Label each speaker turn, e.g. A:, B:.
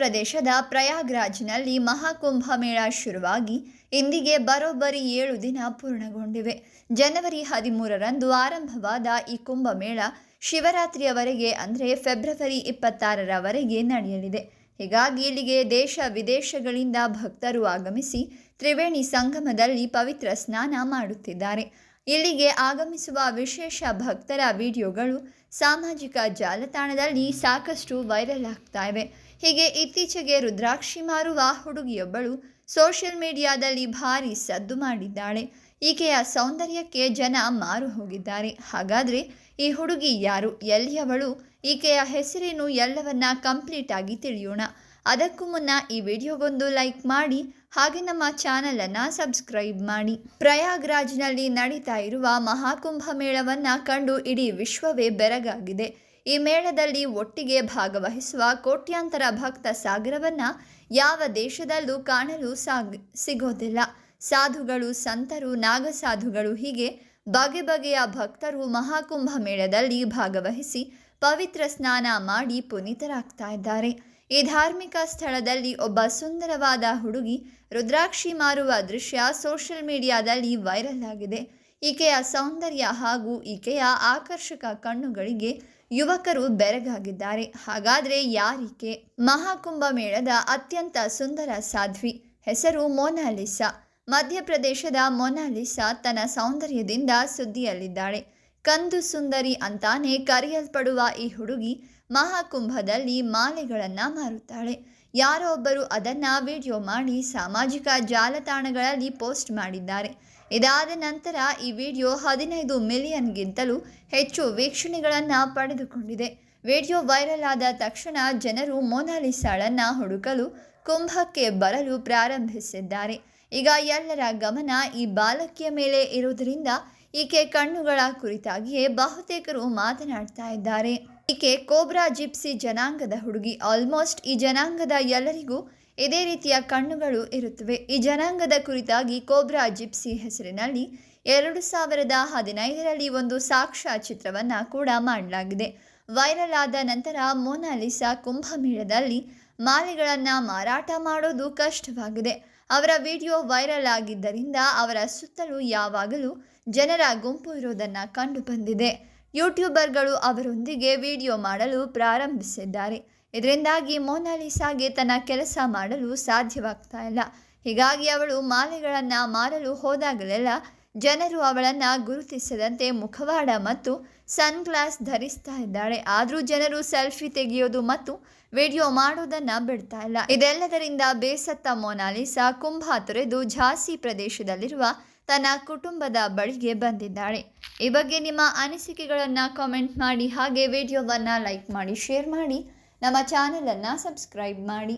A: ಪ್ರದೇಶದ ಪ್ರಯಾಗ್ರಾಜ್ನಲ್ಲಿ ಮಹಾಕುಂಭ ಮೇಳ ಶುರುವಾಗಿ ಇಂದಿಗೆ ಬರೋಬ್ಬರಿ ಏಳು ದಿನ ಪೂರ್ಣಗೊಂಡಿವೆ. ಜನವರಿ ಹದಿಮೂರರಂದು ಆರಂಭವಾದ ಈ ಕುಂಭಮೇಳ ಶಿವರಾತ್ರಿಯವರೆಗೆ ಅಂದರೆ ಫೆಬ್ರವರಿ ಇಪ್ಪತ್ತಾರರವರೆಗೆ ನಡೆಯಲಿದೆ. ಹೀಗಾಗಿ ಇಲ್ಲಿಗೆ ದೇಶ ವಿದೇಶಗಳಿಂದ ಭಕ್ತರು ಆಗಮಿಸಿ ತ್ರಿವೇಣಿ ಸಂಗಮದಲ್ಲಿ ಪವಿತ್ರ ಸ್ನಾನ ಮಾಡುತ್ತಿದ್ದಾರೆ. ಇಲ್ಲಿಗೆ ಆಗಮಿಸುವ ವಿಶೇಷ ಭಕ್ತರ ವಿಡಿಯೋಗಳು ಸಾಮಾಜಿಕ ಜಾಲತಾಣದಲ್ಲಿ ಸಾಕಷ್ಟು ವೈರಲ್ ಆಗ್ತಾ ಇವೆ. ಹೀಗೆ ಇತ್ತೀಚೆಗೆ ರುದ್ರಾಕ್ಷಿ ಮಾರುವ ಹುಡುಗಿಯೊಬ್ಬಳು ಸೋಷಿಯಲ್ ಮೀಡಿಯಾದಲ್ಲಿ ಭಾರಿ ಸದ್ದು ಮಾಡಿದ್ದಾಳೆ. ಈಕೆಯ ಸೌಂದರ್ಯಕ್ಕೆ ಜನ ಮಾರು ಹೋಗಿದ್ದಾರೆ. ಹಾಗಾದರೆ ಈ ಹುಡುಗಿ ಯಾರು? ಎಲ್ಲಿಯವಳು? ಈಕೆಯ ಹೆಸರೇನು? ಎಲ್ಲವನ್ನ ಕಂಪ್ಲೀಟ್ ಆಗಿ ತಿಳಿಯೋಣ. ಅದಕ್ಕೂ ಮುನ್ನ ಈ ವಿಡಿಯೋಗೊಂದು ಲೈಕ್ ಮಾಡಿ, ಹಾಗೆ ನಮ್ಮ ಚಾನಲನ್ನು ಸಬ್ಸ್ಕ್ರೈಬ್ ಮಾಡಿ. ಪ್ರಯಾಗ್ರಾಜ್ನಲ್ಲಿ ನಡೀತಾ ಇರುವ ಮಹಾಕುಂಭ ಮೇಳವನ್ನು ಕಂಡು ಇಡೀ ವಿಶ್ವವೇ ಬೆರಗಾಗಿದೆ. ಈ ಮೇಳದಲ್ಲಿ ಒಟ್ಟಿಗೆ ಭಾಗವಹಿಸುವ ಕೋಟ್ಯಾಂತರ ಭಕ್ತ ಸಾಗರವನ್ನು ಯಾವ ದೇಶದಲ್ಲೂ ಕಾಣಲು ಸಾಗ್, ಸಿಗೋದಿಲ್ಲ. ಸಾಧುಗಳು, ಸಂತರು, ನಾಗಸಾಧುಗಳು ಹೀಗೆ ಬಗೆ ಬಗೆಯ ಭಕ್ತರು ಮಹಾಕುಂಭ ಮೇಳದಲ್ಲಿ ಭಾಗವಹಿಸಿ ಪವಿತ್ರ ಸ್ನಾನ ಮಾಡಿ ಪುನೀತರಾಗ್ತಾ ಇದ್ದಾರೆ. ಈ ಧಾರ್ಮಿಕ ಸ್ಥಳದಲ್ಲಿ ಒಬ್ಬ ಸುಂದರವಾದ ಹುಡುಗಿ ರುದ್ರಾಕ್ಷಿ ಮಾರುವ ದೃಶ್ಯ ಸೋಷಿಯಲ್ ಮೀಡಿಯಾದಲ್ಲಿ ವೈರಲ್ ಆಗಿದೆ. ಈಕೆಯ ಸೌಂದರ್ಯ ಹಾಗೂ ಈಕೆಯ ಆಕರ್ಷಕ ಕಣ್ಣುಗಳಿಗೆ ಯುವಕರು ಬೆರಗಾಗಿದ್ದಾರೆ. ಹಾಗಾದರೆ ಯಾರಿಕೆ? ಮಹಾಕುಂಭ ಮೇಳದ ಅತ್ಯಂತ ಸುಂದರ ಸಾಧ್ವಿ ಹೆಸರು ಮೊನಾಲಿಸಾ. ಮಧ್ಯಪ್ರದೇಶದ ಮೊನಾಲಿಸಾ ತನ್ನ ಸೌಂದರ್ಯದಿಂದ ಸುದ್ದಿಯಲ್ಲಿದ್ದಾಳೆ. ಕಂದು ಸುಂದರಿ ಅಂತಾನೆ ಕರೆಯಲ್ಪಡುವ ಈ ಹುಡುಗಿ ಮಹಾಕುಂಭದಲ್ಲಿ ಮಾಲೆಗಳನ್ನು ಮಾರುತ್ತಾಳೆ. ಯಾರೋ ಒಬ್ಬರು ಅದನ್ನು ವಿಡಿಯೋ ಮಾಡಿ ಸಾಮಾಜಿಕ ಜಾಲತಾಣಗಳಲ್ಲಿ ಪೋಸ್ಟ್ ಮಾಡಿದ್ದಾರೆ. ಇದಾದ ನಂತರ ಈ ವಿಡಿಯೋ ಹದಿನೈದು ಮಿಲಿಯನ್ಗಿಂತಲೂ ಹೆಚ್ಚು ವೀಕ್ಷಣೆಗಳನ್ನು ಪಡೆದುಕೊಂಡಿದೆ. ವಿಡಿಯೋ ವೈರಲ್ ಆದ ತಕ್ಷಣ ಜನರು ಮೊನಾಲಿಸಾಳನ್ನು ಹುಡುಕಲು ಕುಂಭಕ್ಕೆ ಬರಲು ಪ್ರಾರಂಭಿಸಿದ್ದಾರೆ. ಈಗ ಎಲ್ಲರ ಗಮನ ಈ ಬಾಲಕಿಯ ಮೇಲೆ ಇರುವುದರಿಂದ ಈಕೆ ಕಣ್ಣುಗಳ ಕುರಿತಾಗಿಯೇ ಬಹುತೇಕರು ಮಾತನಾಡ್ತಾ ಇದ್ದಾರೆ. ಈಕೆ ಕೋಬ್ರಾ ಜಿಪ್ಸಿ ಜನಾಂಗದ ಹುಡುಗಿ. ಆಲ್ಮೋಸ್ಟ್ ಈ ಜನಾಂಗದ ಎಲ್ಲರಿಗೂ ಇದೇ ರೀತಿಯ ಕಣ್ಣುಗಳು ಇರುತ್ತವೆ. ಈ ಜನಾಂಗದ ಕುರಿತಾಗಿ ಕೋಬ್ರಾ ಜಿಪ್ಸಿ ಹೆಸರಿನಲ್ಲಿ ಎರಡು ಸಾವಿರದ ಹದಿನೈದರಲ್ಲಿ ಒಂದು ಸಾಕ್ಷ್ಯ ಚಿತ್ರವನ್ನು ಕೂಡ ಮಾಡಲಾಗಿದೆ. ವೈರಲ್ ಆದ ನಂತರ ಮೋನಾಲಿಸಾ ಕುಂಭಮೇಳದಲ್ಲಿ ಮಾಲೆಗಳನ್ನು ಮಾರಾಟ ಮಾಡೋದು ಕಷ್ಟವಾಗಿದೆ. ಅವರ ವಿಡಿಯೋ ವೈರಲ್ ಆಗಿದ್ದರಿಂದ ಅವರ ಸುತ್ತಲೂ ಯಾವಾಗಲೂ ಜನರ ಗುಂಪು ಇರೋದನ್ನು ಕಂಡು ಬಂದಿದೆ. ಯೂಟ್ಯೂಬರ್ಗಳು ಅವರೊಂದಿಗೆ ವಿಡಿಯೋ ಮಾಡಲು ಪ್ರಾರಂಭಿಸಿದ್ದಾರೆ. ಇದರಿಂದಾಗಿ ಮೋನಾಲಿಸಾಗೆ ತನ್ನ ಕೆಲಸ ಮಾಡಲು ಸಾಧ್ಯವಾಗ್ತಾ ಇಲ್ಲ. ಹೀಗಾಗಿ ಅವಳು ಮಾಲೆಗಳನ್ನು ಮಾರಲು ಹೋದಾಗಲೆಲ್ಲ ಜನರು ಅವಳನ್ನು ಗುರುತಿಸದಂತೆ ಮುಖವಾಡ ಮತ್ತು ಸನ್ಗ್ಲಾಸ್ ಧರಿಸ್ತಾ ಇದ್ದಾಳೆ ಆದರೂ ಜನರು ಸೆಲ್ಫಿ ತೆಗೆಯೋದು ಮತ್ತು ವಿಡಿಯೋ ಮಾಡೋದನ್ನು ಬಿಡ್ತಾ ಇಲ್ಲ. ಇದೆಲ್ಲದರಿಂದ ಬೇಸತ್ತ ಮೊನಾಲಿಸಾ ಕುಂಭ ತೊರೆದು ಝಾಸಿ ಪ್ರದೇಶದಲ್ಲಿರುವ ತನ್ನ ಕುಟುಂಬದ ಬಳಿಗೆ ಬಂದಿದ್ದಾಳೆ. ಈ ಬಗ್ಗೆ ನಿಮ್ಮ ಅನಿಸಿಕೆಗಳನ್ನು ಕಾಮೆಂಟ್ ಮಾಡಿ, ಹಾಗೆ ವಿಡಿಯೋವನ್ನು ಲೈಕ್ ಮಾಡಿ, ಶೇರ್ ಮಾಡಿ. ನಮ್ಮ ಚಾನಲನ್ನು ಸಬ್ಸ್ಕ್ರೈಬ್ ಮಾಡಿ.